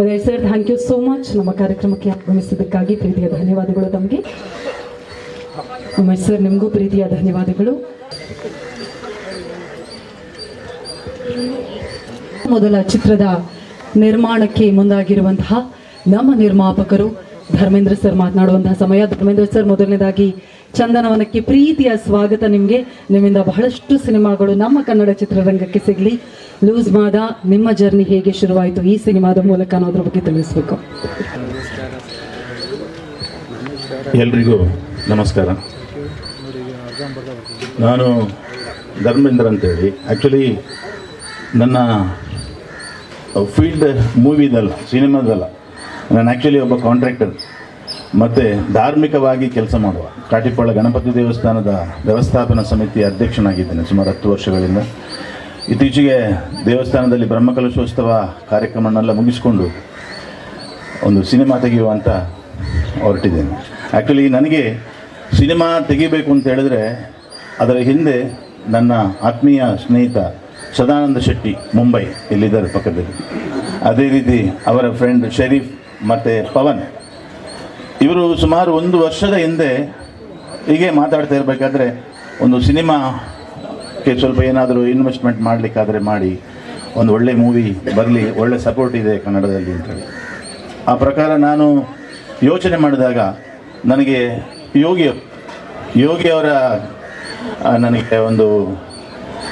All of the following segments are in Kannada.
Okay sir thank you so much ನಮ್ಮ ಕಾರ್ಯಕ್ರಮಕ್ಕೆ ಆಗಮಿಸಿದ್ದಕ್ಕಾಗಿ ಪ್ರೀತಿಯ ಧನ್ಯವಾದಗಳು ತಮಗೆ. ಉಮೇಶ್ ಸರ್ ನಿಮಗೂ ಪ್ರೀತಿಯ ಧನ್ಯವಾದಗಳು. ಮೊದಲ ಚಿತ್ರದ ನಿರ್ಮಾಣಕ್ಕೆ ಮುಂದಾಗಿರುವಂತಹ ನಮ್ಮ ನಿರ್ಮಾಪಕರು ಧರ್ಮೇಂದ್ರ ಸರ್ ಮಾತನಾಡುವಂತಹ ಸಮಯ. ಧರ್ಮೇಂದ್ರ ಸರ್ ಮೊದಲನೇದಾಗಿ ಚಂದನವನಕ್ಕೆ ಪ್ರೀತಿಯ ಸ್ವಾಗತ ನಿಮಗೆ. ನಿಮ್ಮಿಂದ ಬಹಳಷ್ಟು ಸಿನಿಮಾಗಳು ನಮ್ಮ ಕನ್ನಡ ಚಿತ್ರರಂಗಕ್ಕೆ ಸಿಗಲಿ. ಲೂಸ್ ಮಾದ, ನಿಮ್ಮ ಜರ್ನಿ ಹೇಗೆ ಶುರುವಾಯಿತು? ಈ ಸಿನಿಮಾದ ಮೂಲಕ ಅನ್ನೋದ್ರ ಬಗ್ಗೆ ತಿಳಿಸ್ಬೇಕು. ಎಲ್ರಿಗೂ ನಮಸ್ಕಾರ. ನಾನು ಧರ್ಮೇಂದ್ರ ಅಂತೇಳಿ. ಆ್ಯಕ್ಚುಲಿ ನನ್ನ ಫೀಲ್ಡ್ ಮೂವಿದಲ್ಲ ಸಿನಿಮಾದಲ್ಲ ನಾನು ಆ್ಯಕ್ಚುಲಿ ಒಬ್ಬ ಕಾಂಟ್ರಾಕ್ಟರ್ ಮತ್ತು ಧಾರ್ಮಿಕವಾಗಿ ಕೆಲಸ ಮಾಡುವ. ಕಾಟಿಪಾಳ ಗಣಪತಿ ದೇವಸ್ಥಾನದ ವ್ಯವಸ್ಥಾಪನಾ ಸಮಿತಿಯ ಅಧ್ಯಕ್ಷನಾಗಿದ್ದೇನೆ ಸುಮಾರು ಹತ್ತು ವರ್ಷಗಳಿಂದ. ಇತ್ತೀಚೆಗೆ ದೇವಸ್ಥಾನದಲ್ಲಿ ಬ್ರಹ್ಮಕಲಶೋತ್ಸವ ಕಾರ್ಯಕ್ರಮನೆಲ್ಲ ಮುಗಿಸಿಕೊಂಡು ಒಂದು ಸಿನಿಮಾ ತೆಗೆಯುವಂತ ಹೊರಟಿದ್ದೇನೆ. ಆ್ಯಕ್ಚುಲಿ ನನಗೆ ಸಿನಿಮಾ ತೆಗಿಬೇಕು ಅಂತ ಹೇಳಿದ್ರೆ ಅದರ ಹಿಂದೆ ನನ್ನ ಆತ್ಮೀಯ ಸ್ನೇಹಿತ ಸದಾನಂದ ಶೆಟ್ಟಿ ಮುಂಬೈ ಇಲ್ಲಿದ್ದಾರೆ ಪಕ್ಕದಲ್ಲಿ. ಅದೇ ರೀತಿ ಅವರ ಫ್ರೆಂಡ್ ಶರೀಫ್ ಮತ್ತು ಪವನ್. ಇವರು ಸುಮಾರು ಒಂದು ವರ್ಷದ ಹಿಂದೆ ಹೀಗೆ ಮಾತಾಡ್ತಾ ಇರಬೇಕಾದ್ರೆ ಒಂದು ಸಿನಿಮಾಕ್ಕೆ ಸ್ವಲ್ಪ ಏನಾದರೂ ಇನ್ವೆಸ್ಟ್ಮೆಂಟ್ ಮಾಡಲಿಕ್ಕಾದರೆ ಮಾಡಿ, ಒಂದು ಒಳ್ಳೆ ಮೂವಿ ಬರಲಿ, ಒಳ್ಳೆ ಸಪೋರ್ಟ್ ಇದೆ ಕನ್ನಡದಲ್ಲಿ ಅಂತೇಳಿ ಆ ಪ್ರಕಾರ ನಾನು ಯೋಚನೆ ಮಾಡಿದಾಗ ನನಗೆ ಯೋಗಿ ಯೋಗಿ ಅವರ ನನಗೆ ಒಂದು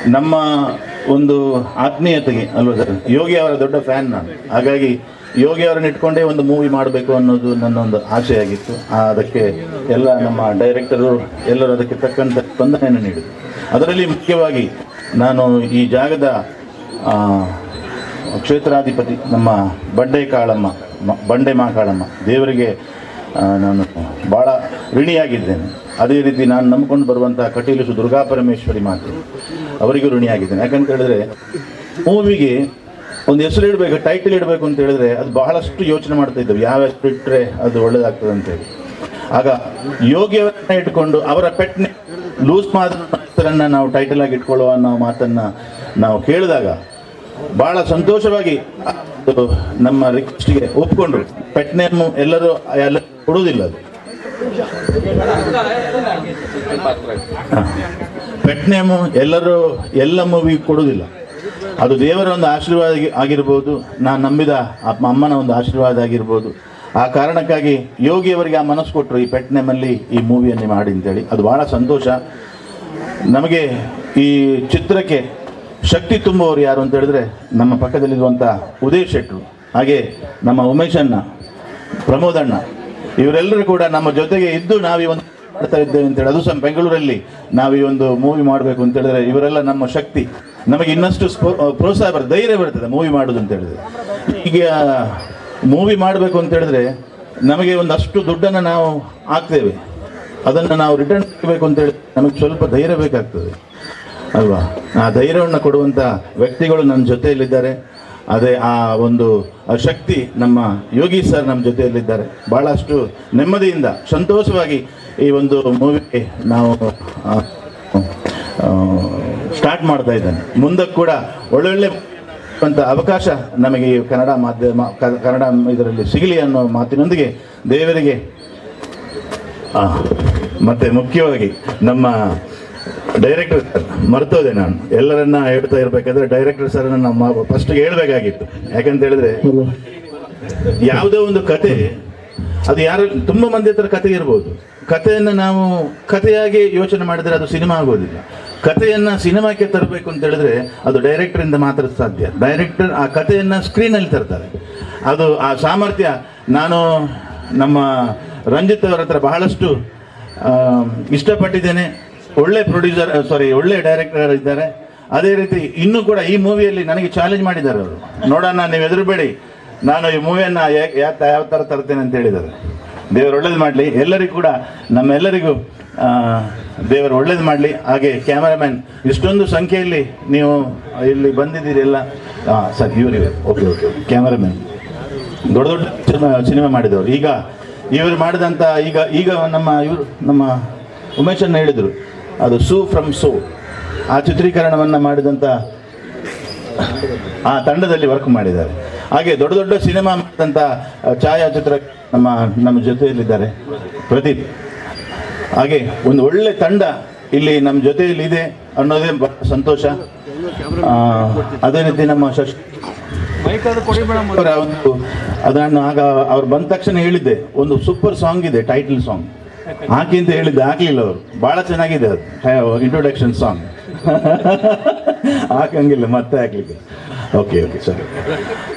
ನಮ್ಮ ಒಂದು ಆತ್ಮೀಯತೆಗೆ, ಅಲ್ವಾ ಸರ್? ಯೋಗಿ ಅವರ ದೊಡ್ಡ ಫ್ಯಾನ್ ನಾನು. ಹಾಗಾಗಿ ಯೋಗಿ ಅವರನ್ನು ಇಟ್ಕೊಂಡೇ ಒಂದು ಮೂವಿ ಮಾಡಬೇಕು ಅನ್ನೋದು ನನ್ನ ಒಂದು ಆಗಿತ್ತು ಅದಕ್ಕೆ ಎಲ್ಲ ನಮ್ಮ ಡೈರೆಕ್ಟರು ಎಲ್ಲರೂ ಅದಕ್ಕೆ ತಕ್ಕಂಥ ಸ್ಪಂದನೆಯನ್ನು ನೀಡಿದರು. ಅದರಲ್ಲಿ ಮುಖ್ಯವಾಗಿ ನಾನು ಈ ಜಾಗದ ಕ್ಷೇತ್ರಾಧಿಪತಿ ನಮ್ಮ ಬಂಡೆ ಕಾಳಮ್ಮ, ಮ- ಬಂಡೆ ಮಾಕಾಳಮ್ಮ ದೇವರಿಗೆ ನಾನು ಭಾಳ ಋಣಿಯಾಗಿದ್ದೇನೆ. ಅದೇ ರೀತಿ ನಾನು ನಂಬ್ಕೊಂಡು ಬರುವಂಥ ಕಟೀಲು ದುರ್ಗಾ ಪರಮೇಶ್ವರಿ ಮಾತೆ ಅವರಿಗೂ ಋಣಿಯಾಗಿದ್ದೇನೆ. ಯಾಕಂತ ಹೇಳಿದ್ರೆ ಮೂವಿಗೆ ಒಂದು ಹೆಸರು ಇಡಬೇಕು ಟೈಟಲ್ ಇಡಬೇಕು ಅಂತ ಹೇಳಿದ್ರೆ ಅದು ಬಹಳಷ್ಟು ಯೋಚನೆ ಮಾಡ್ತಾ ಇದ್ದವು. ಯಾವ ಹೆಸರು ಇಟ್ಟರೆ ಅದು ಒಳ್ಳೇದಾಗ್ತದೆ ಅಂತೇಳಿ ಆಗ ಯೋಗಿಯವರನ್ನ ಇಟ್ಕೊಂಡು ಅವರ ಪೆಟ್ನೆ ಲೂಸ್ ಹೆಸರನ್ನ ನಾವು ಟೈಟಲ್ ಆಗಿ ಇಟ್ಕೊಳ್ಳುವ ಅನ್ನೋ ಮಾತನ್ನ ನಾವು ಕೇಳಿದಾಗ ಬಹಳ ಸಂತೋಷವಾಗಿ ನಮ್ಮ ರಿಕ್ವೆಸ್ಟ್ಗೆ ಒಪ್ಕೊಂಡ್ರು. ಪೆಟ್ ನೇಮ್ ಎಲ್ಲರೂ ಎಲ್ಲ ಕೊಡುವುದಿಲ್ಲ ಅದು. ಪೆಟ್ ನೇಮು ಎಲ್ಲರೂ ಎಲ್ಲ ಮೂವಿ ಕೊಡುವುದಿಲ್ಲ. ಅದು ದೇವರ ಒಂದು ಆಶೀರ್ವಾದ ಆಗಿ- ಆಗಿರ್ಬೋದು. ನಾನು ನಂಬಿದ ಅಮ್ಮನ ಒಂದು ಆಶೀರ್ವಾದ ಆಗಿರ್ಬೋದು. ಆ ಕಾರಣಕ್ಕಾಗಿ ಯೋಗಿಯವರಿಗೆ ಆ ಮನಸ್ಸು ಕೊಟ್ಟರು ಈ ಪೆಟ್ ನೇಮಲ್ಲಿ ಈ ಮೂವಿಯನ್ನು ಮಾಡಿ ಅಂತೇಳಿ. ಅದು ಭಾಳ ಸಂತೋಷ. ನಮಗೆ ಈ ಚಿತ್ರಕ್ಕೆ ಶಕ್ತಿ ತುಂಬುವವರು ಯಾರು ಅಂತ ಹೇಳಿದ್ರೆ ನಮ್ಮ ಪಕ್ಕದಲ್ಲಿರುವಂಥ ಉದಯ್ ಶೆಟ್ರು, ಹಾಗೆ ನಮ್ಮ ಉಮೇಶಣ್ಣ ಪ್ರಮೋದಣ್ಣ ಇವರೆಲ್ಲರೂ ಕೂಡ ನಮ್ಮ ಜೊತೆಗೆ ಇದ್ದು ನಾವು ಈ ಒಂದು ಮಾಡ್ತಾ ಇದ್ದೇವೆ ಅಂತೇಳಿ ಅದು ಸಹ ಬೆಂಗಳೂರಲ್ಲಿ ನಾವು ಈ ಒಂದು ಮೂವಿ ಮಾಡಬೇಕು ಅಂತ ಹೇಳಿದ್ರೆ ಇವರೆಲ್ಲ ನಮ್ಮ ಶಕ್ತಿ. ನಮಗೆ ಇನ್ನಷ್ಟು ಪ್ರೋತ್ಸಾಹ ಬರ್ತದೆ, ಧೈರ್ಯ ಬರ್ತದೆ ಮೂವಿ ಮಾಡೋದು ಅಂತ ಹೇಳಿದ್ರೆ. ಈಗ ಮೂವಿ ಮಾಡಬೇಕು ಅಂತ ಹೇಳಿದ್ರೆ ನಮಗೆ ಒಂದಷ್ಟು ದುಡ್ಡನ್ನು ನಾವು ಹಾಕ್ತೇವೆ. ಅದನ್ನು ನಾವು ರಿಟರ್ನ್ ಮಾಡಬೇಕು ಅಂತ ಹೇಳಿ ನಮಗೆ ಸ್ವಲ್ಪ ಧೈರ್ಯ ಬೇಕಾಗ್ತದೆ. ಅಲ್ವಾ? ಆ ಧೈರ್ಯವನ್ನು ಕೊಡುವಂಥ ವ್ಯಕ್ತಿಗಳು ನನ್ನ ಜೊತೆಯಲ್ಲಿದ್ದಾರೆ. ಅದೇ ಆ ಒಂದು ಶಕ್ತಿ ನಮ್ಮ ಯೋಗಿ ಸರ್ ನಮ್ಮ ಜೊತೆಯಲ್ಲಿದ್ದಾರೆ. ಭಾಳಷ್ಟು ನೆಮ್ಮದಿಯಿಂದ, ಸಂತೋಷವಾಗಿ ಈ ಒಂದು ಮೂವಿಗೆ ನಾವು ಸ್ಟಾರ್ಟ್ ಮಾಡ್ತಾ ಇದ್ದಾನೆ. ಮುಂದಕ್ಕೆ ಕೂಡ ಒಳ್ಳೊಳ್ಳೆ ಅಂತ ಅವಕಾಶ ನಮಗೆ ಈ ಕನ್ನಡ ಮಾಧ್ಯಮ ಕನ್ನಡ ಇದರಲ್ಲಿ ಸಿಗಲಿ ಅನ್ನೋ ಮಾತಿನೊಂದಿಗೆ ದೇವರಿಗೆ ಮತ್ತೆ ಮುಖ್ಯವಾಗಿ ನಮ್ಮ ಡೈರೆಕ್ಟರ್ ಮರ್ತೋದೆ ನಾನು. ಎಲ್ಲರನ್ನ ಹೇಳ್ತಾ ಇರ್ಬೇಕಾದ್ರೆ ಡೈರೆಕ್ಟರ್ ಸರ್ ನಮ್ಮ ಫಸ್ಟ್ಗೆ ಹೇಳ್ಬೇಕಾಗಿತ್ತು. ಯಾಕಂತ ಹೇಳಿದ್ರೆ ಯಾವುದೋ ಒಂದು ಕತೆ, ಅದು ಯಾರು, ತುಂಬ ಮಂದಿ ಹತ್ರ ಕತೆ ಇರ್ಬೋದು. ಕಥೆಯನ್ನು ನಾವು ಕಥೆಯಾಗಿ ಯೋಚನೆ ಮಾಡಿದ್ರೆ ಅದು ಸಿನಿಮಾ ಆಗೋದಿಲ್ಲ. ಕಥೆಯನ್ನ ಸಿನಿಮಾಕ್ಕೆ ತರಬೇಕು ಅಂತ ಹೇಳಿದ್ರೆ ಅದು ಡೈರೆಕ್ಟರಿಂದ ಮಾತ್ರ ಸಾಧ್ಯ. ಡೈರೆಕ್ಟರ್ ಆ ಕಥೆಯನ್ನ ಸ್ಕ್ರೀನಲ್ಲಿ ತರ್ತಾರೆ. ಅದು ಆ ಸಾಮರ್ಥ್ಯ, ನಾನು ನಮ್ಮ ರಂಜಿತ್ ಅವರ ಹತ್ರ ಬಹಳಷ್ಟು ಇಷ್ಟಪಟ್ಟಿದ್ದೇನೆ. ಒಳ್ಳೆ ಪ್ರೊಡ್ಯೂಸರ್ ಸಾರಿ ಒಳ್ಳೆ ಡೈರೆಕ್ಟರ್ ಇದ್ದಾರೆ. ಅದೇ ರೀತಿ ಇನ್ನೂ ಕೂಡ ಈ ಮೂವಿಯಲ್ಲಿ ನನಗೆ ಚಾಲೆಂಜ್ ಮಾಡಿದ್ದಾರೆ ಅವರು. ನೋಡೋಣ, ನೀವು ಎದುರುಬೇಡಿ ನಾನು ಈ ಮೂವಿಯನ್ನು ಯಾವ ಥರ ತರ್ತೇನೆ ಅಂತ ಹೇಳಿದ್ದಾರೆ. ದೇವರು ಒಳ್ಳೇದು ಮಾಡಲಿ. ಎಲ್ಲರಿಗೂ ಕೂಡ, ನಮ್ಮೆಲ್ಲರಿಗೂ ದೇವರು ಒಳ್ಳೇದು ಮಾಡಲಿ. ಹಾಗೆ ಕ್ಯಾಮರಾಮ್ಯಾನ್ ಇಷ್ಟೊಂದು ಸಂಖ್ಯೆಯಲ್ಲಿ ನೀವು ಇಲ್ಲಿ ಬಂದಿದ್ದೀರಿ ಎಲ್ಲ. ಹಾಂ ಸರ್ ಇವರಿವೆ ಓಕೆ ಓಕೆ ಕ್ಯಾಮರಾಮ್ಯಾನ್ ದೊಡ್ಡ ದೊಡ್ಡ ಸಿನಿಮಾ ಸಿನಿಮಾ ಮಾಡಿದವರು. ಈಗ ಇವರು ಮಾಡಿದಂಥ ಈಗ ಈಗ ನಮ್ಮ ಇವರು, ನಮ್ಮ ಉಮೇಶನ್ನ ಹೇಳಿದರು, ಅದು ಸೂ ಫ್ರಮ್ ಸೋ. ಆ ಚಿತ್ರೀಕರಣವನ್ನು ಮಾಡಿದಂಥ ಆ ತಂಡದಲ್ಲಿ ವರ್ಕ್ ಮಾಡಿದ್ದಾರೆ. ಹಾಗೆ ದೊಡ್ಡ ದೊಡ್ಡ ಸಿನಿಮಾ ಮಾಡಿದಂಥ ಛಾಯಾಚಿತ್ರ ನಮ್ಮ ನಮ್ಮ ಜೊತೆಯಲ್ಲಿದ್ದಾರೆ. ಪ್ರದೀಪ್, ಹಾಗೆ ಒಂದು ಒಳ್ಳೆ ತಂಡ ಇಲ್ಲಿ ನಮ್ಮ ಜೊತೆಯಲ್ಲಿ ಇದೆ ಅನ್ನೋದೇ ಸಂತೋಷ. ಅದೇ ರೀತಿ ನಮ್ಮ ಒಂದು, ಅದನ್ನು ಆಗ ಅವ್ರು ಬಂದ ತಕ್ಷಣ ಹೇಳಿದ್ದೆ, ಒಂದು ಸೂಪರ್ ಸಾಂಗ್ ಇದೆ, ಟೈಟಲ್ ಸಾಂಗ್. ಹಾಕಿ ಅಂತ ಹೇಳಿದ್ದೆ, ಹಾಕ್ಲಿಲ್ಲ ಅವರು. ಬಹಳ ಚೆನ್ನಾಗಿದೆ ಅದು ಇಂಟ್ರೊಡಕ್ಷನ್ ಸಾಂಗ್ ಹಾಕಂಗಿಲ್ಲ, ಮತ್ತೆ ಹಾಕ್ಲಿಕ್ಕೆ. ಓಕೆ ಓಕೆ ಸರಿ.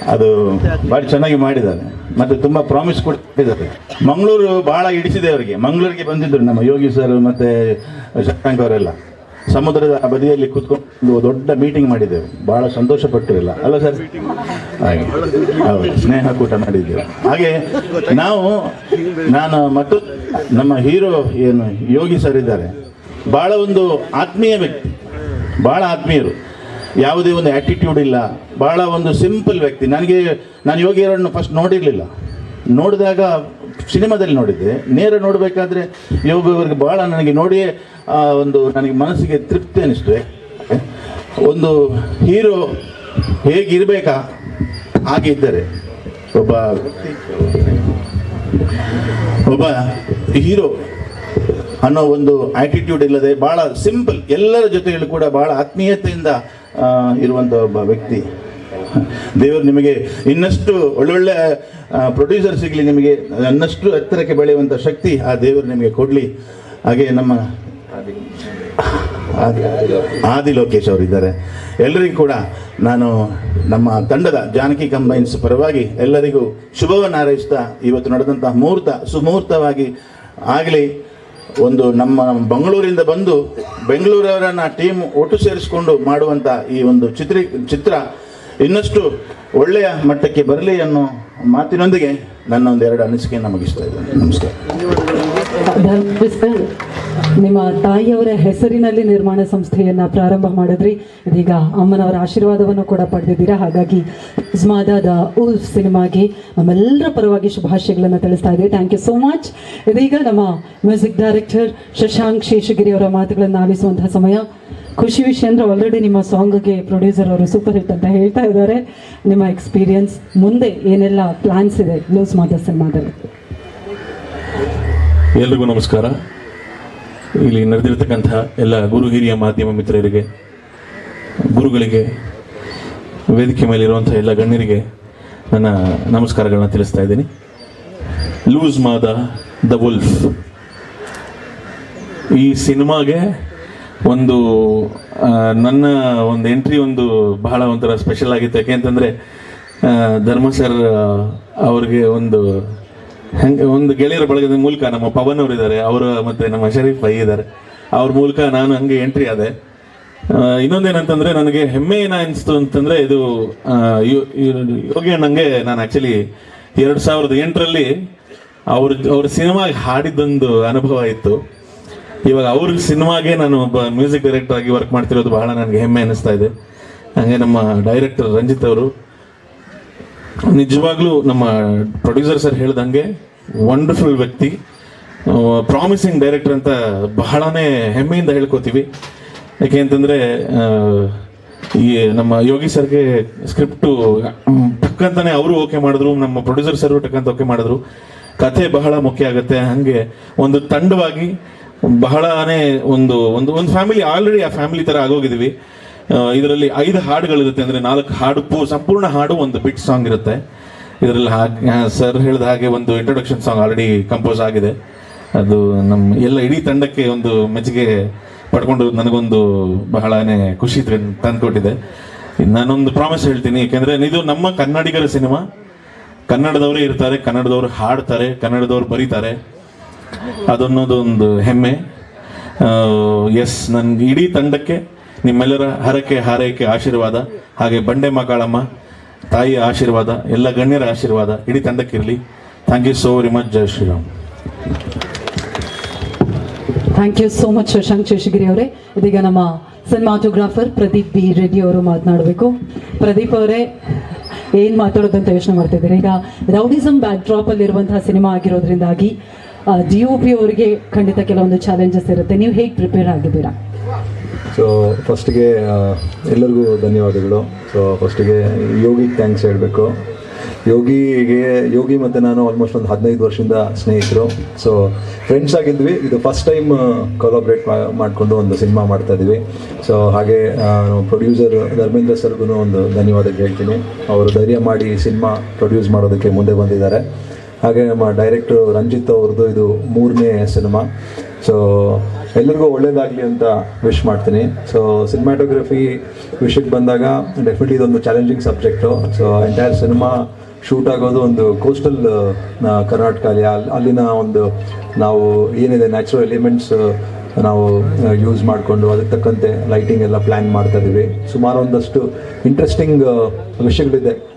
ಅದು ಭಾರಿ ಚೆನ್ನಾಗಿ ಮಾಡಿದ್ದಾರೆ ಮತ್ತೆ ತುಂಬಾ ಪ್ರಾಮಿಸ್ ಕೊಟ್ಟಿದ್ದಾರೆ. ಮಂಗಳೂರು ಬಹಳ ಹಿಡಿಸಿದೆ ಅವರಿಗೆ. ಮಂಗಳೂರಿಗೆ ಬಂದಿದ್ದರು ನಮ್ಮ ಯೋಗಿ ಸರ್ ಮತ್ತೆ ಶಶಾಂಕ್ ಅವರೆಲ್ಲ. ಸಮುದ್ರದ ಬದಿಯಲ್ಲಿ ಕೂತ್ಕೊಂಡು ದೊಡ್ಡ ಮೀಟಿಂಗ್ ಮಾಡಿದ್ದೇವೆ. ಬಹಳ ಸಂತೋಷ ಪಟ್ಟಿರಲ್ಲ ಅಲ್ಲ ಸರ್ ಹಾಗೆ. ಹೌದು ಸ್ನೇಹ ಕೂಟ ಮಾಡಿದ್ದೇವೆ. ಹಾಗೆ ನಾವು, ನಾನು ಮತ್ತು ನಮ್ಮ ಹೀರೋ ಏನು, ಯೋಗಿ ಸರ್ ಇದ್ದಾರೆ. ಬಹಳ ಒಂದು ಆತ್ಮೀಯ ವ್ಯಕ್ತಿ. ಬಹಳ ಆತ್ಮೀಯರು. ಯಾವುದೇ ಒಂದು ಆ್ಯಟಿಟ್ಯೂಡ್ ಇಲ್ಲ. ಭಾಳ ಒಂದು ಸಿಂಪಲ್ ವ್ಯಕ್ತಿ. ನನಗೆ, ನಾನು ಯೋಗಿಯರನ್ನು ಫಸ್ಟ್ ನೋಡಿರಲಿಲ್ಲ. ನೋಡಿದಾಗ ಸಿನಿಮಾದಲ್ಲಿ ನೋಡಿದ್ದೆ. ನೇರ ನೋಡಬೇಕಾದ್ರೆ ಯೋಗ ಭಾಳ ನನಗೆ ನೋಡಿಯೇ ಒಂದು ನನಗೆ ಮನಸ್ಸಿಗೆ ತೃಪ್ತಿ ಅನಿಸ್ತು. ಒಂದು ಹೀರೋ ಹೇಗಿರಬೇಕಾ, ಹಾಗೆ ಇದ್ದಾರೆ. ಒಬ್ಬ ಒಬ್ಬ ಹೀರೋ ಅನ್ನೋ ಒಂದು ಆ್ಯಟಿಟ್ಯೂಡ್ ಇಲ್ಲದೆ ಬಹಳ ಸಿಂಪಲ್ ಎಲ್ಲರ ಜೊತೆಯಲ್ಲೂ ಕೂಡ ಬಹಳ ಆತ್ಮೀಯತೆಯಿಂದ ಇರುವಂಥ ಒಬ್ಬ ವ್ಯಕ್ತಿ. ದೇವರು ನಿಮಗೆ ಇನ್ನಷ್ಟು ಒಳ್ಳೊಳ್ಳೆ ಪ್ರೊಡ್ಯೂಸರ್ ಸಿಗಲಿ ನಿಮಗೆ ಇನ್ನಷ್ಟು ಎತ್ತರಕ್ಕೆ ಬೆಳೆಯುವಂಥ ಶಕ್ತಿ ಆ ದೇವರು ನಿಮಗೆ ಕೊಡಲಿ. ಹಾಗೆ ನಮ್ಮ ಆದಿ- ಲೋಕೇಶ್. ಅವರು ಇದ್ದಾರೆ. ಎಲ್ಲರಿಗೂ ಕೂಡ ನಾನು ನಮ್ಮ ತಂಡದ ಜಾನಕಿ ಕಂಬೈನ್ಸ್ ಪರವಾಗಿ ಎಲ್ಲರಿಗೂ ಶುಭವನ್ನು ಹಾರೈಸ್ತಾ ಇವತ್ತು ನಡೆದಂತಹ ಮುಹೂರ್ತ, ಸುಮುಹೂರ್ತವಾಗಿ ಆಗಲಿ. ಒಂದು ನಮ್ಮ ಬೆಂಗಳೂರಿಂದ ಬಂದು ಬೆಂಗಳೂರವರನ್ನ ಟೀಮ್ ಒಟ್ಟು ಸೇರಿಸಿಕೊಂಡು ಮಾಡುವಂಥ ಈ ಒಂದು ಚಿತ್ರ ಚಿತ್ರ ಇನ್ನಷ್ಟು ಒಳ್ಳೆಯ ಮಟ್ಟಕ್ಕೆ ಬರಲಿ ಅನ್ನೋ ಮಾತಿನೊಂದಿಗೆ ನನ್ನ ಒಂದೆರಡು ಅನಿಸಿಕೆಯನ್ನು ಮುಗಿಸ್ತಾ ಇದ್ದೇನೆ. ನಮಸ್ಕಾರ. ನಿಮ್ಮ ತಾಯಿಯವರ ಹೆಸರಿನಲ್ಲಿ ನಿರ್ಮಾಣ ಸಂಸ್ಥೆಯನ್ನ ಪ್ರಾರಂಭ ಮಾಡಿದ್ರಿ. ಇದೀಗ ಅಮ್ಮನವರ ಆಶೀರ್ವಾದವನ್ನು ಕೂಡ ಪಡೆದಿದ್ದೀರಾ? ಹಾಗಾಗಿ ಸ್ಮಾದಾದ ಉಲ್ಫ್ ಸಿನಿಮಾಗೆ ನಮ್ಮೆಲ್ಲರ ಪರವಾಗಿ ಶುಭಾಶಯಗಳನ್ನು ತಿಳಿಸ್ತಾ ಇದ್ದೀವಿ ಥ್ಯಾಂಕ್ ಯು ಸೋ ಮಚ್ ಇದೀಗ ನಮ್ಮ ಮ್ಯೂಸಿಕ್ ಡೈರೆಕ್ಟರ್ ಶಶಾಂಕ್ ಶೇಷಗಿರಿ ಅವರ ಮಾತುಗಳನ್ನು ಆಲಿಸುವಂತಹ ಸಮಯ. ಖುಷಿ ವಿಷಯ ಅಂದ್ರೆ ಆಲ್ರೆಡಿ ನಿಮ್ಮ ಸಾಂಗ್ಗೆ ಪ್ರೊಡ್ಯೂಸರ್ ಅವರು ಸೂಪರ್ ಹಿಟ್ ಅಂತ ಹೇಳ್ತಾ ಇದ್ದಾರೆ. ನಿಮ್ಮ ಎಕ್ಸ್ಪೀರಿಯನ್ಸ್ ಮುಂದೆ ಏನೆಲ್ಲ ಪ್ಲಾನ್ಸ್ ಇದೆ ಲೂಸ್ ಮಾದ ಸಿನಿಮಾದಲ್ಲಿ? ಎಲ್ರಿಗೂ ನಮಸ್ಕಾರ. ಇಲ್ಲಿ ನಡೆದಿರ್ತಕ್ಕಂಥ ಎಲ್ಲ ಗುರು ಹಿರಿಯ ಮಾಧ್ಯಮ ಮಿತ್ರರಿಗೆ, ಗುರುಗಳಿಗೆ, ವೇದಿಕೆ ಮೇಲೆ ಇರುವಂಥ ಎಲ್ಲ ಗಣ್ಯರಿಗೆ ನನ್ನ ನಮಸ್ಕಾರಗಳನ್ನ ತಿಳಿಸ್ತಾ ಇದ್ದೀನಿ. Loose Mada the wolf. ಈ ಸಿನಿಮಾಗೆ ಒಂದು ನನ್ನ ಒಂದು ಎಂಟ್ರಿ ಒಂದು ಬಹಳ ಒಂಥರ ಸ್ಪೆಷಲ್ ಆಗಿತ್ತು. ಯಾಕೆ ಯಾಕೆಂತಂದರೆ ಧರ್ಮ ಸರ್ ಅವ್ರಿಗೆ ಒಂದು ಹಂಗೆ, ಒಂದು ಗೆಳೆಯರ ಬಳಗದ ಮೂಲಕ ನಮ್ಮ ಪವನ್ ಅವರು ಇದ್ದಾರೆ ಅವರು ಮತ್ತು ನಮ್ಮ ಶರೀಫ್ ಭೈ ಇದ್ದಾರೆ. ಅವ್ರ ಮೂಲಕ ನಾನು ಹಂಗೆ ಎಂಟ್ರಿ ಆದೆ. ಇನ್ನೊಂದೇನಂತಂದರೆ ನನಗೆ ಹೆಮ್ಮೆ ಏನ ಅನಿಸ್ತು ಅಂತಂದ್ರೆ ಇದು ಯೋಗಿ ಅಣ್ಣಂಗೆ ನಾನು ಆಕ್ಚುಲಿ ಎರಡು ಸಾವಿರದ ಎಂಟರಲ್ಲಿ ಅವ್ರ ಅವ್ರ ಸಿನಿಮಾಗೆ ಹಾಡಿದ್ದೊಂದು ಅನುಭವ ಇತ್ತು. ಇವಾಗ ಅವ್ರ ಸಿನಿಮಾಗೆ ನಾನು ಒಬ್ಬ ಮ್ಯೂಸಿಕ್ ಡೈರೆಕ್ಟರ್ ಆಗಿ ವರ್ಕ್ ಮಾಡ್ತಿರೋದು ಬಹಳ ನನಗೆ ಹೆಮ್ಮೆ ಅನಿಸ್ತಾ ಇದೆ. ಹಾಗೆ ನಮ್ಮ ಡೈರೆಕ್ಟರ್ ರಂಜಿತ್ ಅವರು ನಿಜವಾಗ್ಲೂ ನಮ್ಮ ಪ್ರೊಡ್ಯೂಸರ್ ಸರ್ ಹೇಳ್ದಂಗೆ ವಂಡರ್ಫುಲ್ ವ್ಯಕ್ತಿ. ಪ್ರಾಮಿಸಿಂಗ್ ಡೈರೆಕ್ಟರ್ ಅಂತ ಬಹಳನೇ ಹೆಮ್ಮೆಯಿಂದ ಹೇಳ್ಕೊತೀವಿ. ಯಾಕೆ ಅಂತಂದ್ರೆ ಈ ನಮ್ಮ ಯೋಗಿ ಸರ್ಗೆ ಸ್ಕ್ರಿಪ್ಟು ಟಕ್ಕಂತಾನೆ ಅವರು ಓಕೆ ಮಾಡಿದ್ರು, ನಮ್ಮ ಪ್ರೊಡ್ಯೂಸರ್ ಸರ್ ಟಕ್ಕಂತ ಓಕೆ ಮಾಡಿದ್ರು. ಕಥೆ ಬಹಳ ಮುಖ್ಯ ಆಗುತ್ತೆ, ಹಾಗೆ ಒಂದು ತಂಡವಾಗಿ ಬಹಳನೇ ಒಂದು ಒಂದು ಒಂದು ಫ್ಯಾಮಿಲಿ ಆಲ್ರೆಡಿ ಆ ಫ್ಯಾಮಿಲಿ ತರ ಆಗೋಗಿದೀವಿ ಇದರಲ್ಲಿ ಐದು ಹಾಡುಗಳಿರುತ್ತೆ ಅಂದರೆ ನಾಲ್ಕು ಹಾಡು ಪೂ, ಸಂಪೂರ್ಣ ಹಾಡು ಒಂದು ಬಿಟ್ ಸಾಂಗ್ ಇರುತ್ತೆ. ಇದರಲ್ಲಿ ಸರ್ ಹೇಳಿದ ಹಾಗೆ ಒಂದು ಇಂಟ್ರೊಡಕ್ಷನ್ ಸಾಂಗ್ ಆಲ್ರೆಡಿ ಕಂಪೋಸ್ ಆಗಿದೆ. ಅದು ನಮ್ಮ ಎಲ್ಲ ಇಡೀ ತಂಡಕ್ಕೆ ಒಂದು ಮೆಚ್ಚುಗೆ ಪಡ್ಕೊಂಡು ನನಗೊಂದು ಬಹಳನೇ ಖುಷಿ ತಂದುಕೊಟ್ಟಿದೆ. ನಾನೊಂದು ಪ್ರಾಮಿಸ್ ಹೇಳ್ತೀನಿ, ಯಾಕೆಂದರೆ ಇದು ನಮ್ಮ ಕನ್ನಡಿಗರ ಸಿನಿಮಾ. ಕನ್ನಡದವರೇ ಇರ್ತಾರೆ, ಕನ್ನಡದವರು ಹಾಡ್ತಾರೆ, ಕನ್ನಡದವರು ಬರೀತಾರೆ. ಅದನ್ನೋದು ಒಂದು ಹೆಮ್ಮೆ ಎಸ್ ನನ್ಗೆ ಇಡೀ ತಂಡಕ್ಕೆ ನಿಮ್ಮೆಲ್ಲರ ಹರಕೆ ಹಾರೈಕೆ ಆಶೀರ್ವಾದ ಹಾಗೆ ಬಂಡೆ ಮಗಳಮ್ಮ ತಾಯಿಯ ಆಶೀರ್ವಾದ, ಎಲ್ಲ ಗಣ್ಯರ ಆಶೀರ್ವಾದ ಇಡೀ ತಂಡಕ್ಕಿರಲಿ. Thank you so very much Jai Shriram thank you so much Shashank Seshagiri ಅವರೇ. ಇದೀಗ ನಮ್ಮ ಸಿನಿಮಾಟೋಗ್ರಾಫರ್ ಪ್ರದೀಪ್ ಬಿ ರೆಡ್ಡಿ ಅವರು ಮಾತನಾಡಬೇಕು. ಪ್ರದೀಪ್ ಅವರೇ, ಏನು ಮಾತಾಡೋದಂತ ಯೋಚನೆ ಮಾಡ್ತಿದ್ದೀರಿ ಈಗ ರೌಡಿಸಮ್ ಬ್ಯಾಕ್ ಡ್ರಾಪ್ ಅಲ್ಲಿ ಇರುವಂತಹ ಸಿನಿಮಾ ಆಗಿರೋದ್ರಿಂದಾಗಿ ಡಿ ಯು ಪಿ ಅವರಿಗೆ ಖಂಡಿತ ಕೆಲವೊಂದು ಚಾಲೆಂಜಸ್ ಇರುತ್ತೆ. ನೀವು ಹೇಗೆ ಪ್ರಿಪೇರ್ ಆಗಿದ್ದೀರಾ? ಸೊ ಫಸ್ಟಿಗೆ ಎಲ್ಲರಿಗೂ ಧನ್ಯವಾದಗಳು. ಸೊ ಫಸ್ಟಿಗೆ ಯೋಗಿಗೆ ಥ್ಯಾಂಕ್ಸ್ ಹೇಳಬೇಕು. ಯೋಗಿಗೆ, ಯೋಗಿ ಮತ್ತು ನಾನು ಆಲ್ಮೋಸ್ಟ್ ಒಂದು ಹದಿನೈದು ವರ್ಷದಿಂದ ಸ್ನೇಹಿತರು. ಸೊ ಫ್ರೆಂಡ್ಸ್ ಆಗಿದ್ವಿ. ಇದು ಫಸ್ಟ್ ಟೈಮ್ ಕೊಲಾಬ್ರೇಟ್ ಮಾಡಿಕೊಂಡು ಒಂದು ಸಿನಿಮಾ ಮಾಡ್ತಾ ಇದ್ವಿ. ಸೊ ಹಾಗೆ ಪ್ರೊಡ್ಯೂಸರ್ ಧರ್ಮೇಂದ್ರ ಸರ್ಗೂ ಒಂದು ಧನ್ಯವಾದ ಹೇಳ್ತೀನಿ. ಅವರು ಧೈರ್ಯ ಮಾಡಿ ಸಿನಿಮಾ ಪ್ರೊಡ್ಯೂಸ್ ಮಾಡೋದಕ್ಕೆ ಮುಂದೆ ಬಂದಿದ್ದಾರೆ. ಹಾಗೆ ನಮ್ಮ ಡೈರೆಕ್ಟರ್ ರಂಜಿತ್ ಅವ್ರದ್ದು ಇದು ಮೂರನೇ ಸಿನಿಮಾ. ಸೊ ಎಲ್ಲರಿಗೂ ಒಳ್ಳೇದಾಗಲಿ ಅಂತ ವಿಶ್ ಮಾಡ್ತೀನಿ. ಸೊ ಸಿನಿಮಾಟೋಗ್ರಫಿ ವಿಷಯಕ್ಕೆ ಬಂದಾಗ ಡೆಫಿನೆಟ್ಲಿ ಇದೊಂದು challenging subject so entire cinema shoot ಆಗೋದು ಒಂದು ಕೋಸ್ಟಲ್ ಕರ್ನಾಟಕ ಅಲ್ಲಿ. ಅಲ್- ಅಲ್ಲಿನ ಒಂದು ನಾವು ಏನಿದೆ ನ್ಯಾಚುರಲ್ ಎಲಿಮೆಂಟ್ಸ್ ನಾವು ಯೂಸ್ ಮಾಡಿಕೊಂಡು ಅದಕ್ಕೆ ತಕ್ಕಂತೆ ಲೈಟಿಂಗ್ ಎಲ್ಲ ಪ್ಲ್ಯಾನ್ ಮಾಡ್ತಾ ಇದ್ದೀವಿ. ಸುಮಾರು ಒಂದಷ್ಟು ಇಂಟ್ರೆಸ್ಟಿಂಗ್ ವಿಷಯಗಳಿದೆ.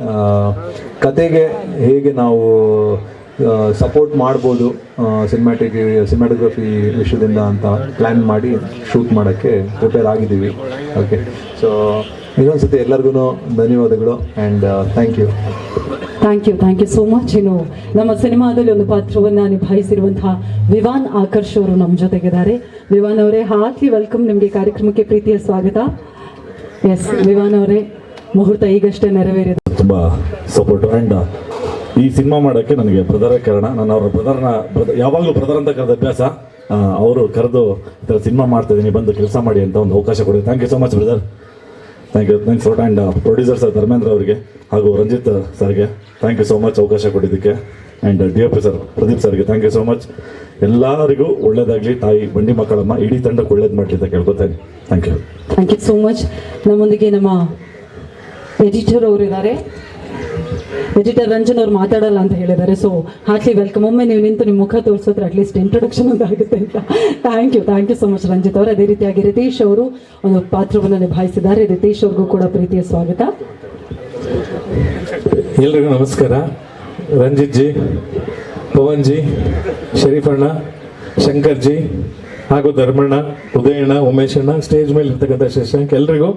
ಕತೆಗೆ ಹೇಗೆ ನಾವು ಸಪೋರ್ಟ್ ಮಾಡ್ಬೋದು ಸಿನಿಮ್ಯಾಟಿಕ್ ಸಿನಿಮಾಟೋಗ್ರಫಿ ವಿಷಯದಿಂದ ಅಂತ ಪ್ಲ್ಯಾನ್ ಮಾಡಿ ಶೂಟ್ ಮಾಡೋಕ್ಕೆ ಪ್ರಿಪೇರ್ ಆಗಿದ್ದೀವಿ. ಓಕೆ ಸೊ ಇನ್ನೊಂದ್ಸತಿ ಎಲ್ಲರಿಗೂ ಧನ್ಯವಾದಗಳು and thank you thank you thank you so much ಏನು ನಮ್ಮ ಸಿನಿಮಾದಲ್ಲಿ ಒಂದು ಪಾತ್ರವನ್ನು ನಿಭಾಯಿಸಿರುವಂತಹ ವಿವಾನ್ ಆಕರ್ಷ್ ಅವರು ನಮ್ಮ ಜೊತೆಗಿದ್ದಾರೆ. ವಿವಾನ್ ಅವರೇ ಹಾರ್ಟ್ಲಿ ವೆಲ್ಕಮ್ ನಿಮಗೆ ಕಾರ್ಯಕ್ರಮಕ್ಕೆ ಪ್ರೀತಿಯ ಸ್ವಾಗತ. ಎಸ್ ವಿವಾನ್ ಅವರೇ ಮುಹೂರ್ತ ಈಗಷ್ಟೇ ನೆರವೇರಿದೆ ತುಂಬ ಸಪೋರ್ಟ್ ಆ್ಯಂಡ್ ಈ ಸಿನಿಮಾ ಮಾಡೋಕ್ಕೆ ನನಗೆ ಬ್ರದರೇ ಕಾರಣ, ನಾನು ಅವ್ರ ಬ್ರದರ್ನ ಬ್ರದರ್ ಯಾವಾಗಲೂ ಬ್ರದರ್ ಅಂತ ಕರೆದ ಅಭ್ಯಾಸ ಅವರು ಕರೆದು ಈ ಥರ ಸಿನಿಮಾ ಮಾಡ್ತಿದ್ದೀನಿ ಬಂದು ಕೆಲಸ ಮಾಡಿ ಅಂತ ಒಂದು ಅವಕಾಶ ಕೊಡಿ. Thank you so much brother thank you thanks for and producer sir Dharmendra ಅವರಿಗೆ ಹಾಗೂ ರಂಜಿತ್ ಸರ್ಗೆ ಥ್ಯಾಂಕ್ ಯು ಸೊ ಮಚ್ ಅವಕಾಶ ಕೊಟ್ಟಿದ್ದಕ್ಕೆ. And D F sir Pradeep ಸರ್ಗೆ ಥ್ಯಾಂಕ್ ಯು ಸೊ ಮಚ್ ಎಲ್ಲರಿಗೂ ಒಳ್ಳೇದಾಗಲಿ. ತಾಯಿ, ಬಂಡಿ ಮಕ್ಕಳಮ್ಮ, ಇಡೀ ತಂಡಕ್ಕೆ ಒಳ್ಳೇದು ಮಾಡಲಿ ಅಂತ ಕೇಳ್ಕೊತೇನೆ thank you thank you so much ನಮ್ಮೊಂದಿಗೆ ನಮ್ಮ ಎಡಿಟರ್ ಅವರಿದ್ದಾರೆ. ಎಡಿಟರ್ ರಂಜನ್ ಅವ್ರು ಮಾತಾಡಲ್ಲ ಅಂತ ಹೇಳಿದ್ದಾರೆ. So heartly welcome. ಒಮ್ಮೆ ನೀವು ನಿಂತು ನಿಮ್ಮ ಮುಖ ತೋರಿಸಿದ್ರೆ ಅಟ್ಲೀಸ್ಟ್ ಇಂಟ್ರೊಡಕ್ಷನ್ ಒಂದು ಆಗುತ್ತೆ ಅಂತ. Thank you thank you so much Ranjith ಅವರು. ಅದೇ ರೀತಿಯಾಗಿ ರಿತೀಶ್ ಅವರು ಒಂದು ಪಾತ್ರವನ್ನು ನಿಭಾಯಿಸಿದ್ದಾರೆ. ರಿತೀಶ್ ಅವ್ರಿಗೂ ಕೂಡ ಪ್ರೀತಿಯ ಸ್ವಾಗತ. ಎಲ್ರಿಗೂ ನಮಸ್ಕಾರ. ರಂಜಿತ್ ಜಿ, ಪವನ್ ಜಿ ಶರೀಫಣ್ಣ ಶಂಕರ್ ಜಿ, ಹಾಗೂ ಧರ್ಮಣ್ಣ, ಉದಯಣ್ಣ ಉಮೇಶಣ್ಣ ಸ್ಟೇಜ್ ಮೇಲೆ ಇರ್ತಕ್ಕಂಥ ಶಶಾಂಕ್ ಎಲ್ರಿಗೂ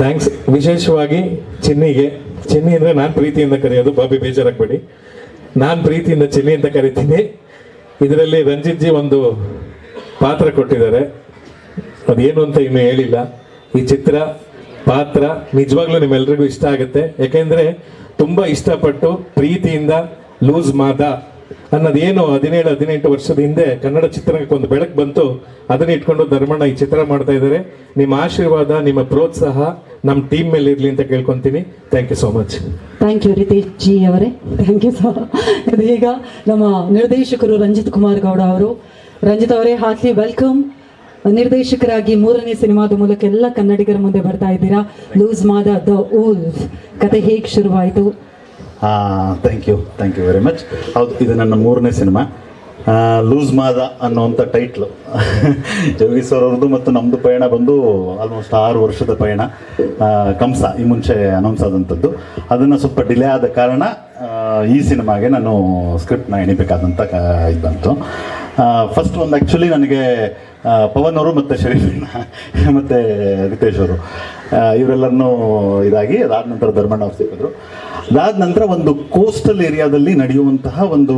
ಥ್ಯಾಂಕ್ಸ್ ವಿಶೇಷವಾಗಿ ಚಿನ್ನಿಗೆ ಚಿನ್ನಿ ಅಂದರೆ ನಾನು ಪ್ರೀತಿಯಿಂದ ಕರೆಯೋದು, ಬಾಬಿ ಬೇಜಾರಾಗಬೇಡಿ. ನಾನು ಪ್ರೀತಿಯಿಂದ ಚಿನ್ನಿ ಅಂತ ಕರಿತೀನಿ. ಇದರಲ್ಲಿ ರಂಜಿತ್ ಜಿ ಒಂದು ಪಾತ್ರ ಕೊಟ್ಟಿದ್ದಾರೆ. ಅದೇನು ಅಂತ ಇನ್ನು ಹೇಳಿಲ್ಲ. ಈ ಚಿತ್ರ, ಪಾತ್ರ ನಿಜವಾಗ್ಲೂ ನಿಮ್ಮೆಲ್ರಿಗೂ ಇಷ್ಟ ಆಗುತ್ತೆ. ಯಾಕೆಂದರೆ ತುಂಬಾ ಇಷ್ಟಪಟ್ಟು ಪ್ರೀತಿಯಿಂದ ಲೂಸ್ ಮಾದ ಅನ್ನೋದೇನು ಹದಿನೇಳು, ಹದಿನೆಂಟು ವರ್ಷದ ಹಿಂದೆ ಕನ್ನಡ ಚಿತ್ರಕ್ಕೆ ಒಂದು ಬೆಳಕು ಬಂತು, ಅದನ್ನ ಇಟ್ಕೊಂಡು ಧರ್ಮಣ್ಣ ಈ ಚಿತ್ರ ಮಾಡ್ತಾ ಇದ್ದಾರೆ. ನಿಮ್ಮ ಆಶೀರ್ವಾದ, ನಿಮ್ಮ ಪ್ರೋತ್ಸಾಹ ನಮ್ಮ ಟೀಮ್ ಮೇಲೆ ಇರಲಿ ಅಂತ ಕೇಳ್ಕೊಂತೀನಿ. Thank you so much thank you Ritesh ji ಅವರೇ. ಥ್ಯಾಂಕ್ ಯು ಸೊ ಈಗ ನಮ್ಮ ನಿರ್ದೇಶಕರು ರಂಜಿತ್ ಕುಮಾರ್ ಗೌಡ ಅವರು. ರಂಜಿತ್ ಅವರೇ, ಹಾರ್ಟ್ಲಿ ವೆಲ್ಕಮ್. ನಿರ್ದೇಶಕರಾಗಿ ಮೂರನೇ ಸಿನಿಮಾದ ಮೂಲಕ ಎಲ್ಲ ಕನ್ನಡಿಗರ ಮುಂದೆ ಬರ್ತಾ ಇದ್ದೀರಾ. ಲೂಸ್ ಮಾದ ದ ಊಲ್ ಕತೆ ಹೇಗೆ ಶುರುವಾಯಿತು? Thank you thank you very much ಹೌದು, ಇದು ನನ್ನ ಮೂರನೇ ಸಿನಿಮಾ. ಲೂಸ್ ಮಾದ ಅನ್ನುವಂಥ ಟೈಟ್ಲು ಯೋಗಿ ಸರ್ ಅವ್ರದ್ದು ಮತ್ತು ನಮ್ಮದು ಪಯಣ ಬಂದು ಆಲ್ಮೋಸ್ಟ್ ಆರು ವರ್ಷದ ಪಯಣ. ಕಂಸ, ಈ ಮುಂಚೆ ಅನೌನ್ಸ್ ಆದಂಥದ್ದು. ಅದನ್ನು ಸ್ವಲ್ಪ ಡಿಲೇ ಆದ ಕಾರಣ ಈ ಸಿನಿಮಾಗೆ ನಾನು ಸ್ಕ್ರಿಪ್ಟ್ನ ಎಣಿಬೇಕಾದಂಥ ಕ, ಇದು ಬಂತು. ಫಸ್ಟ್ ಒಂದು ಆ್ಯಕ್ಚುಲಿ ನನಗೆ ಪವನ್ ಅವರು ಮತ್ತು ಶರೀಫ್ ಮತ್ತು ರಿತೇಶ್ ಅವರು. ಇವರೆಲ್ಲರನ್ನೂ ಇದಾಗಿ ಅದಾದ ನಂತರ ಧರ್ಮಣ್ಣ ಅವ್ರು ಸಿಕ್ಕಿದ್ರು ಅದಾದ ನಂತರ ಒಂದು ಕೋಸ್ಟಲ್ ಏರಿಯಾದಲ್ಲಿ ನಡೆಯುವಂತಹ ಒಂದು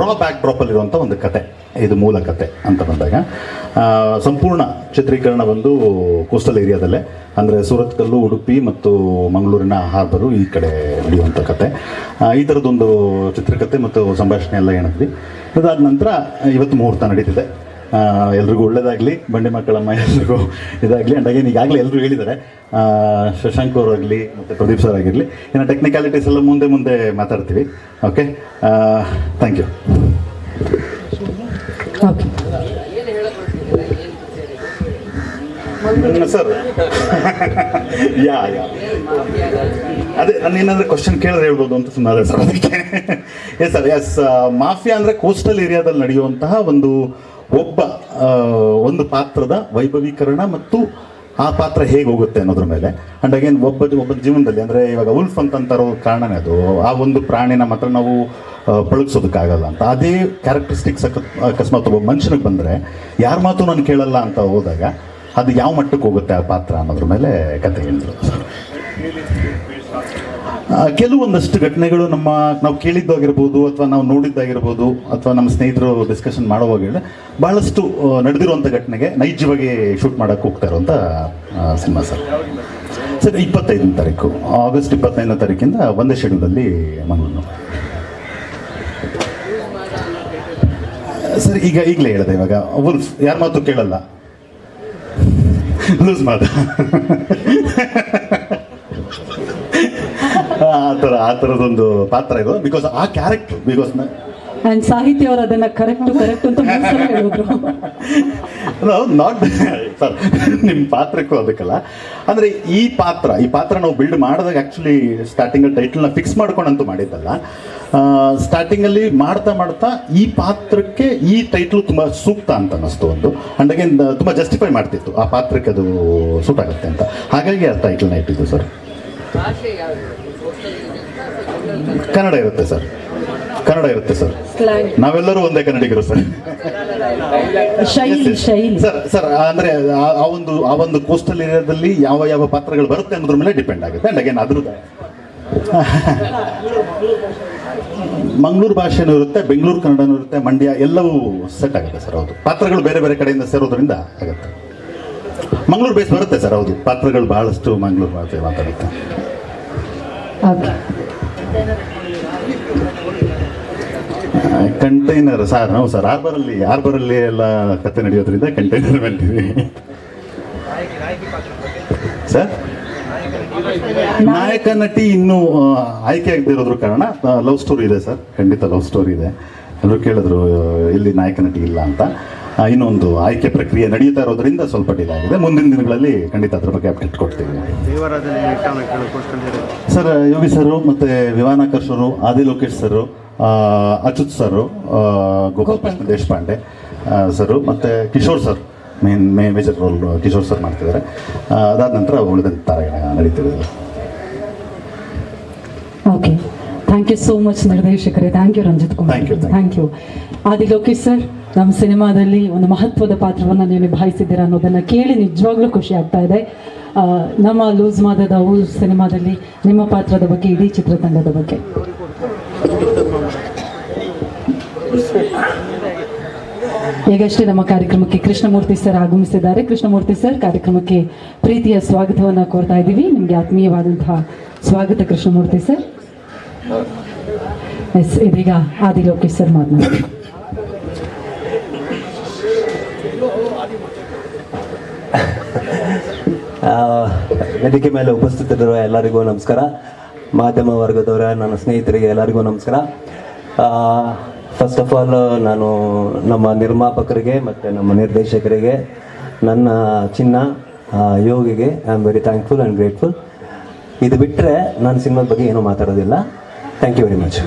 ರಾ ಬ್ಯಾಕ್ ಡ್ರಾಪಲ್ಲಿರುವಂಥ ಒಂದು ಕತೆ. ಇದು ಮೂಲ ಕತೆ ಅಂತ ಬಂದಾಗ. ಸಂಪೂರ್ಣ ಚಿತ್ರೀಕರಣ ಬಂದು ಕೋಸ್ಟಲ್ ಏರಿಯಾದಲ್ಲೇ ಅಂದರೆ ಸೂರತ್ಕಲ್ಲು ಉಡುಪಿ ಮತ್ತು ಮಂಗಳೂರಿನ ಹಾರ್ಬರು ಈ ಕಡೆ ನಡೆಯುವಂಥ ಕತೆ. ಈ ಥರದ್ದೊಂದು ಚಿತ್ರಕತೆ ಮತ್ತು ಸಂಭಾಷಣೆ ಎಲ್ಲ ಹೇಳಿದ್ವಿ ಇದಾದ ನಂತರ ಇವತ್ತು ಮುಹೂರ್ತ ನಡೀತಿದೆ. ಎಲ್ರಿಗೂ ಒಳ್ಳೇದಾಗಲಿ ಬಂಡಿ ಮಕ್ಕಳಮ್ಮ ಎಲ್ರಿಗೂ ಇದಾಗಲಿ. ಆ್ಯಂಡ್ ಅಗೇನ್ ಈಗಾಗಲೇ ಎಲ್ಲರೂ ಹೇಳಿದ್ದಾರೆ. ಶಶಾಂಕ್ ಆಗಲಿ ಮತ್ತು ಪ್ರದೀಪ್ ಸರ್ ಆಗಿರಲಿ. ಇನ್ನು ಟೆಕ್ನಿಕಾಲಿಟೀಸ್ ಎಲ್ಲ ಮುಂದೆ ಮುಂದೆ ಮಾತಾಡ್ತೀವಿ. Okay thank you sir yeah yeah ಅದೇ ನಾನು ಏನಾದರೂ ಕ್ವಶನ್ ಕೇಳಿದ್ರೆ ಹೇಳ್ಬೋದು ಅಂತ ಸುಮ್ಮನೆ ಸರ್ ಅದಕ್ಕೆ. ಎಸ್ ಸರ್ ಎಸ್ ಮಾಫಿಯಾ ಅಂದರೆ ಕೋಸ್ಟಲ್ ಏರಿಯಾದಲ್ಲಿ ನಡೆಯುವಂತಹ ಒಂದು ಒಬ್ಬ ಒಂದು ಪಾತ್ರದ ವೈಭವೀಕರಣ ಮತ್ತು ಆ ಪಾತ್ರ ಹೇಗೆ ಹೋಗುತ್ತೆ ಅನ್ನೋದ್ರ ಮೇಲೆ. ಅಂಡ್ ಅಗೇನ್ ಒಬ್ಬ ಒಬ್ಬ ಜೀವನದಲ್ಲಿ ಅಂದರೆ ಇವಾಗ ಉಲ್ಫ್ ಅಂತ ಅಂತಾರೋ ಕಾರಣನೇ ಅದು ಆ ಒಂದು ಪ್ರಾಣಿನ ಮಾತ್ರ ನಾವು ಆ, ಪಳಗಿಸೋದಕ್ಕಾಗಲ್ಲ ಅಂತ. ಅದೇ ಕ್ಯಾರೆಕ್ಟರಿಸ್ಟಿಕ್ಸ್ ಅಕಸ್ಮಾತ್ ಒಬ್ಬ ಮನುಷ್ಯನಿಗೆ ಬಂದರೆ ಯಾರ ಮಾತು ನಾನು ಕೇಳಲ್ಲ ಅಂತ ಹೋದಾಗ ಅದು ಯಾವ ಮಟ್ಟಕ್ಕೆ ಹೋಗುತ್ತೆ ಆ ಪಾತ್ರ ಅನ್ನೋದ್ರ ಮೇಲೆ ಕತೆ ಹೇಳಿದ್ರು ಕೆಲವೊಂದಷ್ಟು ಘಟನೆಗಳು ನಮ್ಮ ನಾವು ಕೇಳಿದ್ದಾಗಿರ್ಬೋದು ಅಥವಾ ನಾವು ನೋಡಿದ್ದಾಗಿರ್ಬೋದು ಅಥವಾ ನಮ್ಮ ಸ್ನೇಹಿತರು ಡಿಸ್ಕಷನ್ ಮಾಡುವಾಗ ಬಹಳಷ್ಟು ನಡೆದಿರುವಂಥ ಘಟನೆಗೆ ನೈಜವಾಗಿ ಶೂಟ್ ಮಾಡೋಕ್ಕೆ ಹೋಗ್ತಾ ಇರುವಂಥ ಸಿನಿಮಾ ಸರ್. ಸರ್, ಇಪ್ಪತ್ತೈದನೇ ತಾರೀಕು ಆಗಸ್ಟ್ ಇಪ್ಪತ್ತೈದನೇ ತಾರೀಕಿಂದ ಒಂದೇ ಶೆಡ್ಯೂಲಲ್ಲಿ ಮಂಗಳೂರು ಸರ್, ಈಗ ಈಗಲೇ ಹೇಳಿದೆ ಇವಾಗ, ಅವರು ಯಾರ ಮಾತು ಕೇಳಲ್ಲ? ಲೂಸ್ ಮಾತ. ಆ ಥರ ಆ ಥರದೊಂದು ಪಾತ್ರ ಇದು? ಬಿಕಾಸ್ ಆ ಕ್ಯಾರೆಕ್ಟರ್ ಬಿಕಾಸ್ ಅಂಡ್ ಸಾಹಿತ್ಯ ಅವರು ಅದನ್ನ ಕರೆಕ್ಟ್ ಕರೆಕ್ಟ್ ಅಂತ ಹೇಳಿದ್ರು. ನಾಟ್ ಸರ್ ನಿಮ್ಮ ಪಾತ್ರಕ್ಕೂ ಅದಕ್ಕಲ್ಲ. ಅಂದರೆ ಈ ಪಾತ್ರ ಈ ಪಾತ್ರ ನಾವು ಬಿಲ್ಡ್ ಮಾಡಿದಾಗ ಆ್ಯಕ್ಚುಲಿ ಸ್ಟಾರ್ಟಿಂಗ್ ಟೈಟಲ್ನ ಫಿಕ್ಸ್ ಮಾಡ್ಕೊಂಡಂತೂ ಮಾಡಿದ್ದಲ್ಲ. ಸ್ಟಾರ್ಟಿಂಗಲ್ಲಿ ಮಾಡ್ತಾ ಮಾಡ್ತಾ ಈ ಪಾತ್ರಕ್ಕೆ ಈ ಟೈಟ್ಲು ತುಂಬ ಸೂಕ್ತ ಅಂತ ಅನ್ನಿಸ್ತು ಒಂದು. ಅಂಡ್ ಅಗೇನ್ ತುಂಬ ಜಸ್ಟಿಫೈ ಮಾಡ್ತಿತ್ತು. ಆ ಪಾತ್ರಕ್ಕೆ ಅದು ಸೂಟ್ ಆಗುತ್ತೆ ಅಂತ. ಹಾಗಾಗಿ ಆ ಟೈಟಲ್ನ ಇಟ್ಟಿದ್ದು ಸರ್ ಕನ್ನಡ ಇರುತ್ತೆ ಸರ್. ಕನ್ನಡ ಇರುತ್ತೆ ಸರ್. ನಾವೆಲ್ಲರೂ ಒಂದೇ ಕನ್ನಡಿಗರು ಸರ್. ಸರ್ ಸರ್ ಅಂದ್ರೆ ಆ- ಒಂದು ಆ ಒಂದು ಕೋಸ್ಟಲ್ ಏರಿಯಾದಲ್ಲಿ ಯಾವ ಯಾವ ಪಾತ್ರಗಳು ಬರುತ್ತೆ ಅನ್ನೋದ್ರ ಮೇಲೆ ಡಿಪೆಂಡ್ ಆಗುತ್ತೆ. ಅಂಡ್ ಅಗೇನ್ ಅದ್ರದ್ದು. ಮಂಗಳೂರು ಭಾಷೆನೂ ಇರುತ್ತೆ ಬೆಂಗಳೂರು ಕನ್ನಡನೂ ಇರುತ್ತೆ ಮಂಡ್ಯ ಎಲ್ಲವೂ ಸೆಟ್ ಆಗುತ್ತೆ ಸರ್ ಹೌದು. ಪಾತ್ರಗಳು ಬೇರೆ ಬೇರೆ ಕಡೆಯಿಂದ ಸೇರೋದ್ರಿಂದ ಆಗುತ್ತೆ. ಮಂಗಳೂರು ಬೇಸ್ ಬರುತ್ತೆ ಸರ್ ಹೌದು. ಪಾತ್ರಗಳು ಬಹಳಷ್ಟು ಮಂಗಳೂರು ಭಾಷೆ ಮಾತಾಡುತ್ತೆ. ಕಂಟೈನರ್ ಸರ್, ನಾವು ಸರ್ ಹಾರ್ಬರಲ್ಲಿ ಹಾರ್ಬರಲ್ಲಿ ಎಲ್ಲ ಕತೆ ನಡೆಯೋದ್ರಿಂದ ಕಂಟೈನರ್ ಬಂದಿವಿ ಸರ್ ನಾಯಕ ನಟಿ ಇನ್ನೂ ಆಯ್ಕೆ ಆಗದಿರೋದ್ರ ಕಾರಣ ಲವ್ ಸ್ಟೋರಿ ಇದೆ ಸರ್ ಖಂಡಿತ ಲವ್ ಸ್ಟೋರಿ ಇದೆ. ಎಲ್ಲರೂ ಕೇಳಿದ್ರು ಇಲ್ಲಿ ನಾಯಕ ನಟಿ ಇಲ್ಲ ಅಂತ. ಇನ್ನೊಂದು ಆಯ್ಕೆ ಪ್ರಕ್ರಿಯೆ ನಡೀತಾ ಇರೋದ್ರಿಂದ ಸ್ವಲ್ಪ ಡಿಲೇ ಆಗಿದೆ. ಮುಂದಿನ ದಿನಗಳಲ್ಲಿ ಖಂಡಿತ ಅದ್ರ ಬಗ್ಗೆ ಅಪ್ಡೇಟ್ ಕೊಡ್ತೀವಿ. ಸರ್ ಯೋಗಿ ಸರು ಮತ್ತು ವಿವಾನಾಕರ್ ಸರ್ ಆದಿ ಲೋಕೇಶ್ ಸರು ಅಚ್ಯುತ್ ಸರು ಆ, ಗೋಪಾಲ್ ಕೃಷ್ಣ ದೇಶಪಾಂಡೆ ಸರು ಮತ್ತು ಕಿಶೋರ್ ಸರ್ ಮೇನ್ ಮೇ ಮೇಜರ್ ರೋಲ್ ಕಿಶೋರ್ ಸರ್ ಮಾಡ್ತಿದ್ದಾರೆ. ಅದಾದ ನಂತರ ಉಳಿದಂತ ತಾರಾಯಣ ನಡೀತಿದೆ. Okay thank you so much ನಿರ್ದೇಶಕರೇ. Thank you Ranjith Kumar. Thank you thank you Aadi Lokesh sir ನಮ್ಮ ಸಿನಿಮಾದಲ್ಲಿ ಒಂದು ಮಹತ್ವದ ಪಾತ್ರವನ್ನು ನೀವು ನಿಭಾಯಿಸಿದ್ದೀರಾ ಅನ್ನೋದನ್ನು ಕೇಳಿ ನಿಜವಾಗ್ಲೂ ಖುಷಿ ಆಗ್ತಾ ಇದೆ. ನಮ್ಮ ಲೂಸ್ ಮಾದದ ಊ ಸಿನಿಮಾದಲ್ಲಿ ನಿಮ್ಮ ಪಾತ್ರದ ಬಗ್ಗೆ, ಇಡೀ ಚಿತ್ರತಂಡದ ಬಗ್ಗೆ. ಈಗಷ್ಟೇ ನಮ್ಮ ಕಾರ್ಯಕ್ರಮಕ್ಕೆ ಕೃಷ್ಣಮೂರ್ತಿ ಸರ್ ಆಗಮಿಸಿದ್ದಾರೆ. ಕೃಷ್ಣಮೂರ್ತಿ ಸರ್, ಕಾರ್ಯಕ್ರಮಕ್ಕೆ ಪ್ರೀತಿಯ ಸ್ವಾಗತವನ್ನು ಕೋರ್ತಾ ಇದ್ದೀವಿ. ನಿಮಗೆ ಆತ್ಮೀಯವಾದಂತಹ ಸ್ವಾಗತ ಕೃಷ್ಣಮೂರ್ತಿ ಸರ್. ಎಸ್, ಇದೀಗ ಆದಿ ಲೋಕೇಶ್ ಸರ್ ಮಾತನಾಡಿ ವೇದಿಕೆ ಮೇಲೆ ಉಪಸ್ಥಿತರಿರುವ ಎಲ್ಲರಿಗೂ ನಮಸ್ಕಾರ. ಮಾಧ್ಯಮ ವರ್ಗದವರ, ನನ್ನ ಸ್ನೇಹಿತರಿಗೆ ಎಲ್ಲರಿಗೂ ನಮಸ್ಕಾರ. ಫಸ್ಟ್ ಆಫ್ ಆಲ್ ನಾನು ನಮ್ಮ ನಿರ್ಮಾಪಕರಿಗೆ ಮತ್ತು ನಮ್ಮ ನಿರ್ದೇಶಕರಿಗೆ ನನ್ನ ಚಿನ್ನ ಯೋಗಿಗೆ I am very thankful and grateful ಇದು ಬಿಟ್ಟರೆ ನಾನು ಸಿನಿಮಾದ ಬಗ್ಗೆ ಏನೂ ಮಾತಾಡೋದಿಲ್ಲ. Thank you very much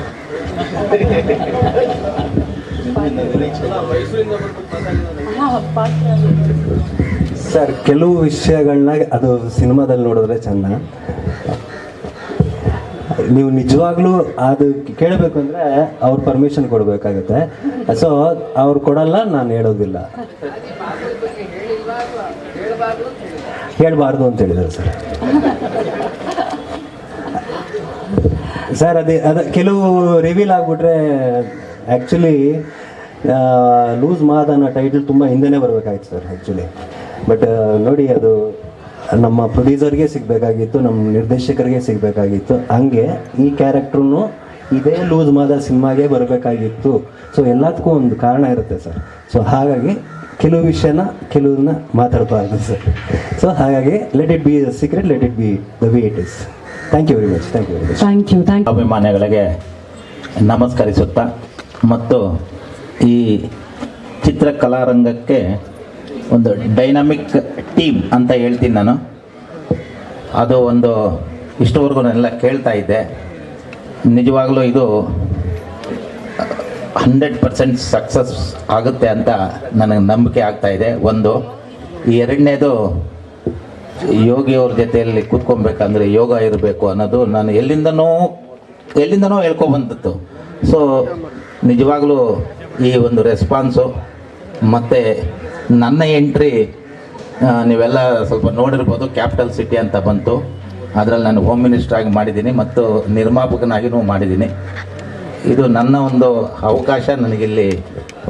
sir, ಕೆಲವು ವಿಷಯಗಳನ್ನ ಅದು ಸಿನಿಮಾದಲ್ಲಿ ನೋಡಿದ್ರೆ ಚೆಂದ. ನೀವು ನಿಜವಾಗ್ಲೂ ಅದು ಕೇಳಬೇಕು ಅಂದರೆ ಅವ್ರ ಪರ್ಮಿಷನ್ ಕೊಡಬೇಕಾಗುತ್ತೆ. ಸೊ ಅವ್ರು ಕೊಡಲ್ಲ, ನಾನು ಹೇಳೋದಿಲ್ಲ. ಹೇಳಬಾರ್ದು ಅಂತ ಹೇಳಿದ್ರು ಸರ್. ಸರ್, ಅದೇ, ಅದ, ಕೆಲವು ರಿವೀಲ್ ಆಗಿಬಿಟ್ರೆ ಆ್ಯಕ್ಚುಲಿ ಲೂಸ್ ಮಾದ ಅನ್ನೋ ಟೈಟಲ್ ತುಂಬ ಹಿಂದೆನೇ ಬರಬೇಕಾಯ್ತು ಸರ್ ಆ್ಯಕ್ಚುಲಿ ಬಟ್ ನೋಡಿ ಅದು ನಮ್ಮ ಪ್ರೊಡ್ಯೂಸರ್ಗೆ ಸಿಗಬೇಕಾಗಿತ್ತು ನಮ್ಮ ನಿರ್ದೇಶಕರಿಗೆ ಸಿಗಬೇಕಾಗಿತ್ತು. ಹಂಗೆ ಈ ಕ್ಯಾರೆಕ್ಟ್ರೂ ಇದೇ ಲೂಸ್ ಮಾದ ಸಿನಿಮಾಗೆ ಬರಬೇಕಾಗಿತ್ತು. ಸೊ ಎಲ್ಲದಕ್ಕೂ ಒಂದು ಕಾರಣ ಇರುತ್ತೆ ಸರ್. ಸೊ ಹಾಗಾಗಿ ಕೆಲವು ವಿಷಯನ ಕೆಲವನ್ನ ಮಾತಾಡಬಾರ್ದು ಸರ್. ಸೊ ಹಾಗಾಗಿ let it be secret let it be the way it is thank you very much thank you very much thank you thank ಅಭಿಮಾನಿಗಳಿಗೆ ನಮಸ್ಕರಿಸುತ್ತಾ ಮತ್ತು ಈ ಚಿತ್ರಕಲಾರಂಗಕ್ಕೆ ಒಂದು ಡೈನಾಮಿಕ್ ಟೀಮ್ ಅಂತ ಹೇಳ್ತೀನಿ ನಾನು. ಅದು ಒಂದು ಇಷ್ಟವರೆಗೂ ನಾನೆಲ್ಲ ಕೇಳ್ತಾ ಇದ್ದೆ. ನಿಜವಾಗಲೂ ಇದು ಹಂಡ್ರೆಡ್ ಪರ್ಸೆಂಟ್ ಸಕ್ಸಸ್ ಆಗುತ್ತೆ ಅಂತ ನನಗೆ ನಂಬಿಕೆ ಆಗ್ತಾ ಇದೆ. ಒಂದು, ಈ ಎರಡನೇದು ಯೋಗಿಯವ್ರ ಜೊತೆಯಲ್ಲಿ ಕೂತ್ಕೊಬೇಕಂದ್ರೆ ಯೋಗ ಇರಬೇಕು ಅನ್ನೋದು ನಾನು ಎಲ್ಲಿಂದನೋ ಎಲ್ಲಿಂದನೋ ಹೇಳ್ಕೊಬಂದಿತ್ತು ಸೊ ನಿಜವಾಗ್ಲೂ ಈ ಒಂದು ರೆಸ್ಪಾನ್ಸು ಮತ್ತು ನನ್ನ ಎಂಟ್ರಿ ನೀವೆಲ್ಲ ಸ್ವಲ್ಪ ನೋಡಿರ್ಬೋದು ಕ್ಯಾಪಿಟಲ್ ಸಿಟಿ ಅಂತ ಬಂತು. ಅದರಲ್ಲಿ ನಾನು ಹೋಮ್ ಮಿನಿಸ್ಟರ್ ಆಗಿ ಮಾಡಿದ್ದೀನಿ ಮತ್ತು ನಿರ್ಮಾಪಕನಾಗಿಯೂ ಮಾಡಿದ್ದೀನಿ. ಇದು ನನ್ನ ಒಂದು ಅವಕಾಶ, ನನಗಿಲ್ಲಿ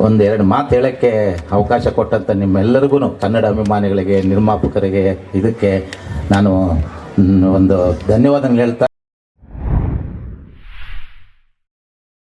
ಒಂದು ಎರಡು ಮಾತು ಹೇಳೋಕ್ಕೆ ಅವಕಾಶ ಕೊಟ್ಟಂಥ ನಿಮ್ಮೆಲ್ಲರಿಗೂ ಕನ್ನಡ ಅಭಿಮಾನಿಗಳಿಗೆ, ನಿರ್ಮಾಪಕರಿಗೆ, ಇದಕ್ಕೆ ನಾನು ಒಂದು ಧನ್ಯವಾದಗಳು ಹೇಳ್ತಾ